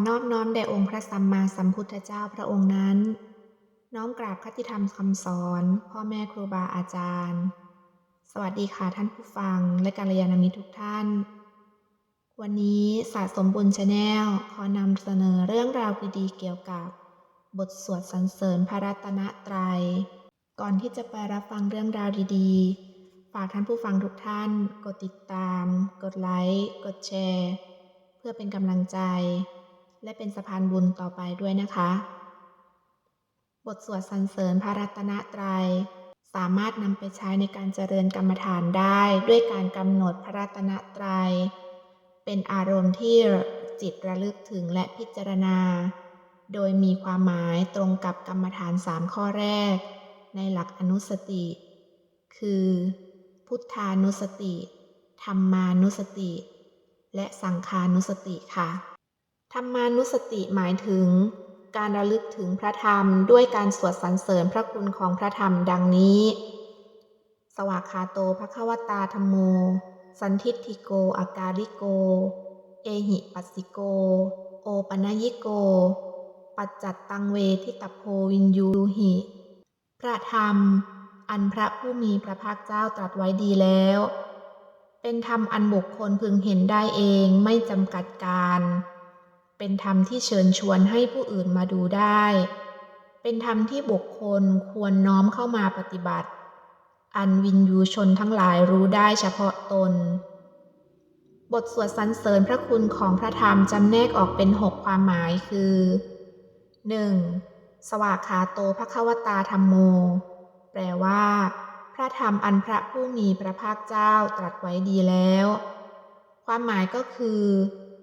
อนอบน้อมแด่องค์พระสัมมาสัมพุทธเจ้าพระองค์นั้น น้อมกราบคติธรรมคำสอน พ่อแม่ครูบาอาจารย์ สวัสดีค่ะท่านผู้ฟังและกัลยาณมิตรทุกท่าน วันนี้สะสมบุญชาแนลขอนำเสนอเรื่องราวดีๆเกี่ยวกับบทสวดสรรเสริญพระรัตนตรัย ก่อนที่จะไปรับฟังเรื่องราวดีๆ ฝากท่านผู้ฟังทุกท่าน กดติดตาม กดไลค์ กดแชร์ เพื่อเป็นกำลังใจ และเป็นสะพานบุญต่อไปด้วยนะคะ บทสวดสรรเสริญพระรัตนตรัย สามารถนำไปใช้ในการเจริญกรรมฐานได้ ด้วยการกำหนดพระรัตนตรัย เป็นอารมณ์ที่จิตระลึกถึงและพิจารณา โดยมีความหมายตรงกับกรรมฐานสามข้อแรก ในหลักอนุสติ คือ พุทธานุสติ ธรรมานุสติ และสังขานุสติค่ะ ธรรมานุสติหมายถึง การระลึกถึงพระธรรมด้วยการสวดสรรเสริญพระคุณของพระธรรมดังนี้ สวากขาโตภควตาธรรมโม สันทิฏฐิโกอากาลิโก เอหิปัสสิโก โอปนยิโก ปัจจัตตังเวทิตโพวินยูหิ พระธรรม อันพระผู้มีพระภาคเจ้าตรัสไว้ดีแล้ว เป็นธรรมอันบุคคลพึงเห็นได้เองไม่จำกัดการ เป็นธรรมที่เชิญชวนให้ผู้อื่นมาดูได้ เป็นธรรมที่บุคคลควรน้อมเข้ามาปฏิบัติ อันวินยูชนทั้งหลายรู้ได้เฉพาะตน บทสวดสรรเสริญพระคุณของพระธรรมจำแนกออกเป็นหกความหมายคือ 1. สวากขาโตภควตาธรรมโม แปลว่า พระธรรมอันพระผู้มีพระภาคเจ้าตรัสไว้ดีแล้ว ความหมายก็คือ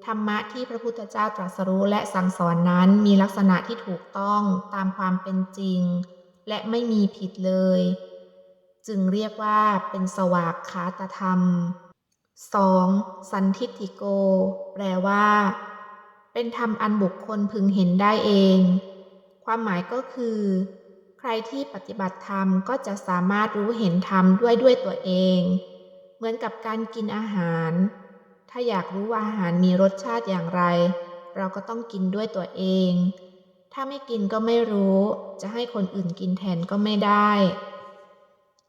ธรรมะที่พระพุทธเจ้าตรัสรู้และสั่งสอนนั้นมีลักษณะที่ถูกต้องตามความเป็นจริง และไม่มีผิดเลย จึงเรียกว่าเป็นสวากขาตธรรม 2. สันทิฏฐิโก แปลว่า เป็นธรรมอันบุคคลพึงเห็นได้เอง ความหมายก็คือ ใครที่ปฏิบัติธรรมก็จะสามารถรู้เห็นธรรมด้วยด้วยตัวเอง เหมือนกับการกินอาหาร ถ้าอยากรู้ว่าอาหารมีรสชาติอย่างไร เราก็ต้องกินด้วยตัวเอง ถ้าไม่กินก็ไม่รู้ จะให้คนอื่นกินแทนก็ไม่ได้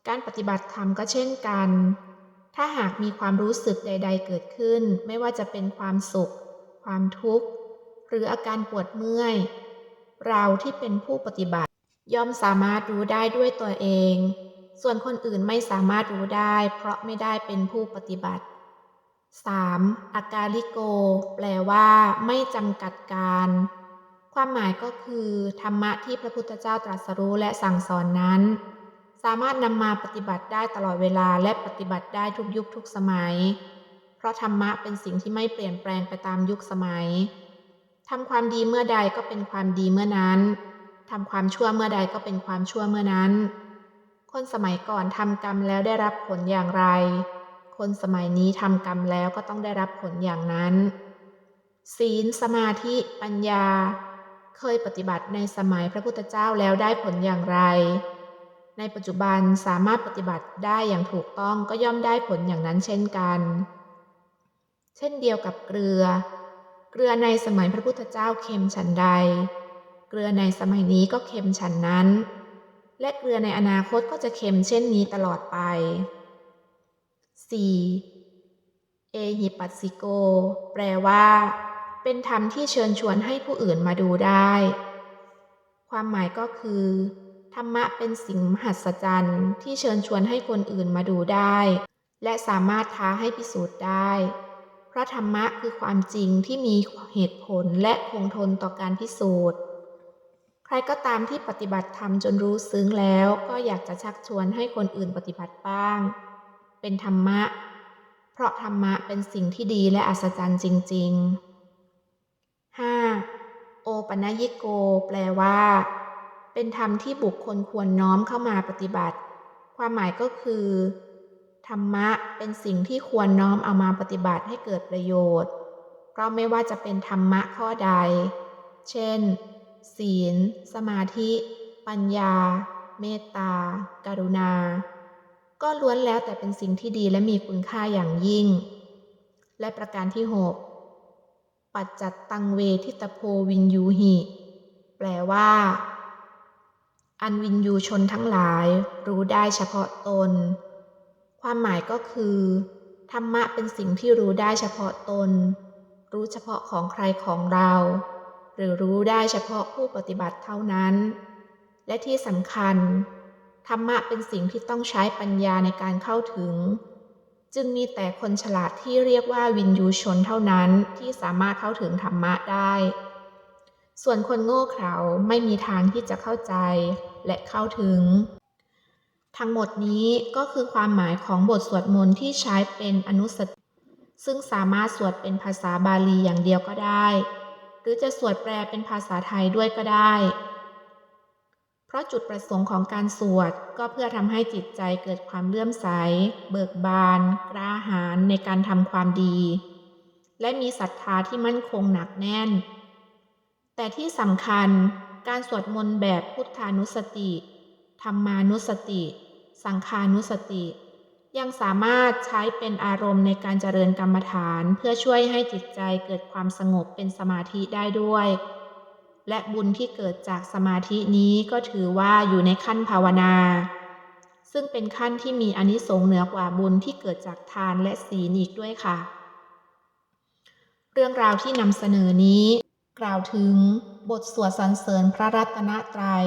การปฏิบัติธรรมก็เช่นกัน ถ้าหากมีความรู้สึกใด ๆ เกิดขึ้น ไม่ว่าจะเป็นความสุข ความทุกข์ หรืออาการปวดเมื่อย เราที่เป็นผู้ปฏิบัติ ย่อมสามารถรู้ได้ด้วยตัวเอง ส่วนคนอื่นไม่สามารถรู้ได้ เพราะไม่ได้เป็นผู้ปฏิบัติ 3. อากาลิโก แปลว่า ไม่จำกัดการ ความหมายก็คือ ธรรมะที่พระพุทธเจ้าตรัสรู้และสั่งสอนนั้น สามารถนำมาปฏิบัติได้ตลอดเวลาและปฏิบัติได้ทุกยุคทุกสมัย เพราะธรรมะเป็นสิ่งที่ไม่เปลี่ยนแปลงไปตามยุคสมัยทำความดีเมื่อใดก็เป็นความดีเมื่อนั้นทำความชั่วเมื่อใดก็เป็นความชั่วเมื่อนั้น คนสมัยก่อนทำกรรมแล้วได้รับผลอย่างไร คนสมัยนี้ทำกรรมแล้วก็ต้องได้รับผลอย่างนั้น ศีลสมาธิปัญญา เคยปฏิบัติในสมัยพระพุทธเจ้าแล้วได้ผลอย่างไร ในปัจจุบันสามารถปฏิบัติได้อย่างถูกต้องก็ย่อมได้ผลอย่างนั้นเช่นกัน เช่นเดียวกับเกลือ เกลือในสมัยพระพุทธเจ้าเค็มฉันใด เกลือในสมัยนี้ก็เค็มฉันนั้น และเกลือในอนาคตก็จะเค็มเช่นนี้ตลอดไป 4. เอหิปัสสิโก แปลว่า เป็นธรรมที่เชิญชวนให้ผู้อื่นมาดูได้ ความหมายก็คือ ธรรมะเป็นสิ่งมหัศจรรย์ที่เชิญชวนให้คนอื่นมาดูได้ และสามารถท้าให้พิสูจน์ได้ เพราะธรรมะคือความจริงที่มีเหตุผลและคงทนต่อการพิสูจน์ใครก็ตามที่ปฏิบัติธรรมจนรู้ซึ้งแล้วก็อยากจะชักชวนให้คนอื่นปฏิบัติบ้าง เป็นธรรมะ เพราะธรรมะเป็นสิ่งที่ดีและอัศจรรย์จริง ๆ 5. โอปัญญิโก แปลว่า เป็นธรรมที่บุคคลควรน้อมเข้ามาปฏิบัติ ความหมายก็คือ ธรรมะเป็นสิ่งที่ควรน้อมเอามาปฏิบัติให้เกิดประโยชน์ เพราะไม่ว่าจะเป็นธรรมะข้อใด เช่น ศีล สมาธิ ปัญญา เมตตา กรุณา ก็ล้วนแล้วแต่เป็นสิ่งที่ดีและมีคุณค่าอย่างยิ่ง และประการที่6ปปัจจัตตังเวทิตโพวินยูหิ แปลว่า อันวินยูชนทั้งหลายรู้ได้เฉพาะตน ความหมายก็คือ ธรรมะเป็นสิ่งที่รู้ได้เฉพาะตน รู้เฉพาะของใครของเรา หรือรู้ได้เฉพาะผู้ปฏิบัติเท่านั้น และที่สำคัญ ธรรมะเป็นสิ่งที่ต้องใช้ปัญญาในการเข้าถึง จึงมีแต่คนฉลาดที่เรียกว่าวินยูชนเท่านั้นที่สามารถเข้าถึงธรรมะได้ ส่วนคนโง่เขลาไม่มีทางที่จะเข้าใจและเข้าถึง ทั้งหมดนี้ก็คือความหมายของบทสวดมนต์ที่ใช้เป็นอนุสติซึ่งสามารถสวดเป็นภาษาบาลีอย่างเดียวก็ได้ หรือจะสวดแปลเป็นภาษาไทยด้วยก็ได้ เพราะจุดประสงค์ของการสวดก็เพื่อทำให้จิตใจเกิดความเลื่อมใส เบิกบาน กล้าหาญในการทำความดี และมีศรัทธาที่มั่นคงหนักแน่น แต่ที่สำคัญการสวดมนต์แบบพุทธานุสติธรรมานุสติ สังขานุสติ ยังสามารถใช้เป็นอารมณ์ในการเจริญกรรมฐาน เพื่อช่วยให้จิตใจเกิดความสงบเป็นสมาธิได้ด้วย และบุญที่เกิดจากสมาธินี้ก็ถือว่าอยู่ในขั้นภาวนา ซึ่งเป็นขั้นที่มีอนิสงส์เหนือกว่าบุญที่เกิดจากทานและศีลอีกด้วยค่ะ เรื่องราวที่นำเสนอนี้ กล่าวถึงบทสวดสรรเสริญพระรัตนตรัย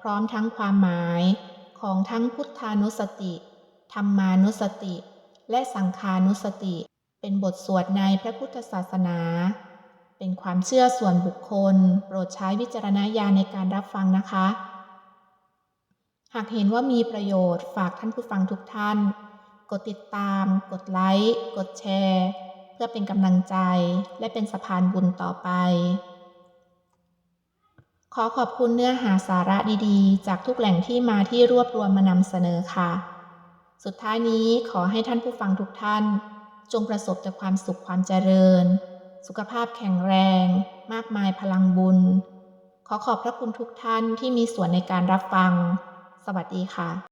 พร้อมทั้งความหมายของทั้งพุทธานุสติ ธรรมานุสติ และสังขานุสติ เป็นบทสวดในพระพุทธศาสนา เป็นความเชื่อส่วนบุคคล โปรดใช้วิจารณญาณในการรับฟังนะคะ หากเห็นว่ามีประโยชน์ฝากท่านผู้ฟังทุกท่าน กดติดตาม กดไลค์ กดแชร์ เพื่อเป็นกำลังใจ และเป็นสะพานบุญต่อไป ขอขอบคุณเนื้อหาสาระดีๆ จากทุกแหล่งที่มาที่รวบรวมมานำเสนอค่ะ สุดท้ายนี้ขอให้ท่านผู้ฟังทุกท่าน จงประสบแต่ความสุขความเจริญ สุขภาพแข็งแรง มากมายพลังบุญ ขอขอบพระคุณทุกท่านที่มีส่วนในการรับฟัง สวัสดีค่ะ